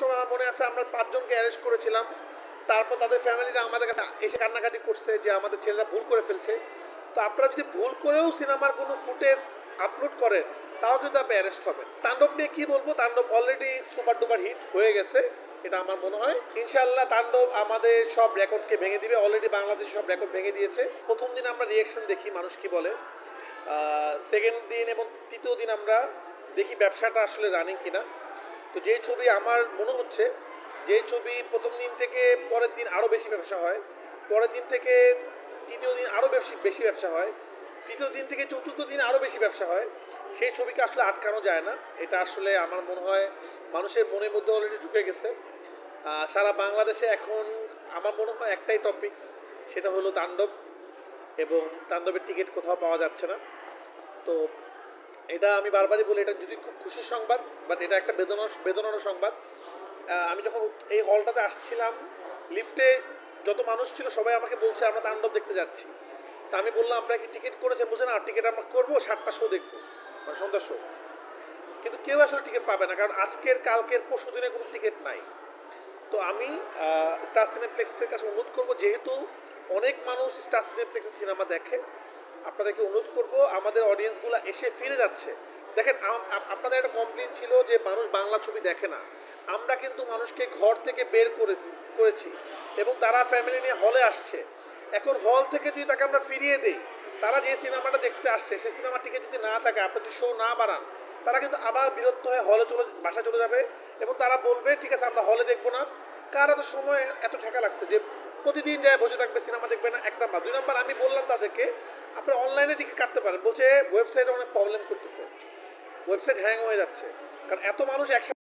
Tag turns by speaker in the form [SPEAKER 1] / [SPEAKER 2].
[SPEAKER 1] সময় আমার মনে আছে আমরা পাঁচজনকে অ্যারেস্ট করেছিলাম। তারপর তাদের ফ্যামিলিরা আমাদের কাছে এসে কান্নাকাটি করছে যে আমাদের ছেলেরা ভুল করে ফেলছে। তো আপনারা যদি ভুল করেও সিনেমার কোনো ফুটেজ আপলোড করেন, তাও কিন্তু আপনি অ্যারেস্ট হবেন। তাণ্ডব নিয়ে কি বলব? তাণ্ডব অলরেডি সুপার ডুপার হিট হয়ে গেছে, এটা আমার মনে হয়। ইনশাল্লাহ তাণ্ডব আমাদের সব রেকর্ডকে ভেঙে দিবে। অলরেডি বাংলাদেশ সব রেকর্ড ভেঙে দিয়েছে। প্রথম দিন আমরা রিয়েকশন দেখি মানুষ কি বলে। সেকেন্ড দিন এবং তৃতীয় দিন আমরা দেখি ব্যবসাটা আসলে রানিং কিনা। তো যে ছবি আমার মনে হচ্ছে যে ছবি প্রথম দিন থেকে পরের দিন আরও বেশি ব্যবসা হয়, পরের দিন থেকে তৃতীয় দিন আরও বেশি বেশি ব্যবসা হয়, তৃতীয় দিন থেকে চতুর্থ দিন আরও বেশি ব্যবসা হয়, সেই ছবিকে আসলে আটকানো যায় না। এটা আসলে আমার মনে হয় মানুষের মনের মধ্যে অলরেডি ঢুকে গেছে। সারা বাংলাদেশে এখন আমার মনে হয় একটাই টপিকস সেটা হলো তাণ্ডব এবং তাণ্ডবের টিকিট কোথাও পাওয়া যাচ্ছে না। তো এটা আমি বারবারই বলি, এটা যদি খুব খুশির সংবাদ বাট এটা একটা বেদনার বেদনার সংবাদ। আমি যখন এই হলটাতে আসছিলাম লিফটে যত মানুষ ছিল, সবাই আমাকে বলছে, আমরা তাণ্ডব দেখতে যাচ্ছি। তা আমি বললাম, আপনারা কি টিকিট করেছেন? বলছে, না টিকিট আমরা করব, সাতটা শো দেখব মানে সন্ধ্যার শো কিন্তু কেউ আসলে টিকিট পাবে না, কারণ আজকের, কালকের, পরশু দিনে কোনো টিকিট নাই। তো আমি স্টার সিনেপ্লেক্সের কাছে অনুরোধ করব, যেহেতু অনেক মানুষ স্টার সিনেপ্লেক্সের সিনেমা দেখে আপনাদেরকে অনুরোধ করব, আমাদের অডিয়েন্সগুলো এসে ফিরে যাচ্ছে। দেখেন আপনাদের একটা কমপ্লেন ছিল যে মানুষ বাংলা ছবি দেখে না। আমরা কিন্তু মানুষকে ঘর থেকে বের করেছি এবং তারা ফ্যামিলি নিয়ে হলে আসছে। এখন হল থেকে যদি তাকে আমরা ফিরিয়ে দিই, তারা যে সিনেমাটা দেখতে আসছে সেই সিনেমা টিকে যদি না থাকে, আপনি যদি শো না বাড়ান, তারা কিন্তু আবার বিরক্ত হয়ে হলে চলে, বাসায় চলে যাবে এবং তারা বলবে, ঠিক আছে, আমরা হলে দেখব না। কার এত সময় এত ঠেকা লাগছে যে প্রতিদিন যায় বসে থাকবে, সিনেমা দেখবে না? এক নাম্বার। দুই নাম্বার, আমি বললাম তাদেরকে আপনি অনলাইনে টিকিট কাটতে পারেন। বলছে ওয়েবসাইটে অনেক প্রবলেম করতেছে। ওয়েবসাইট হ্যাং হয়ে যাচ্ছে। কারণ এত মানুষ একসাথে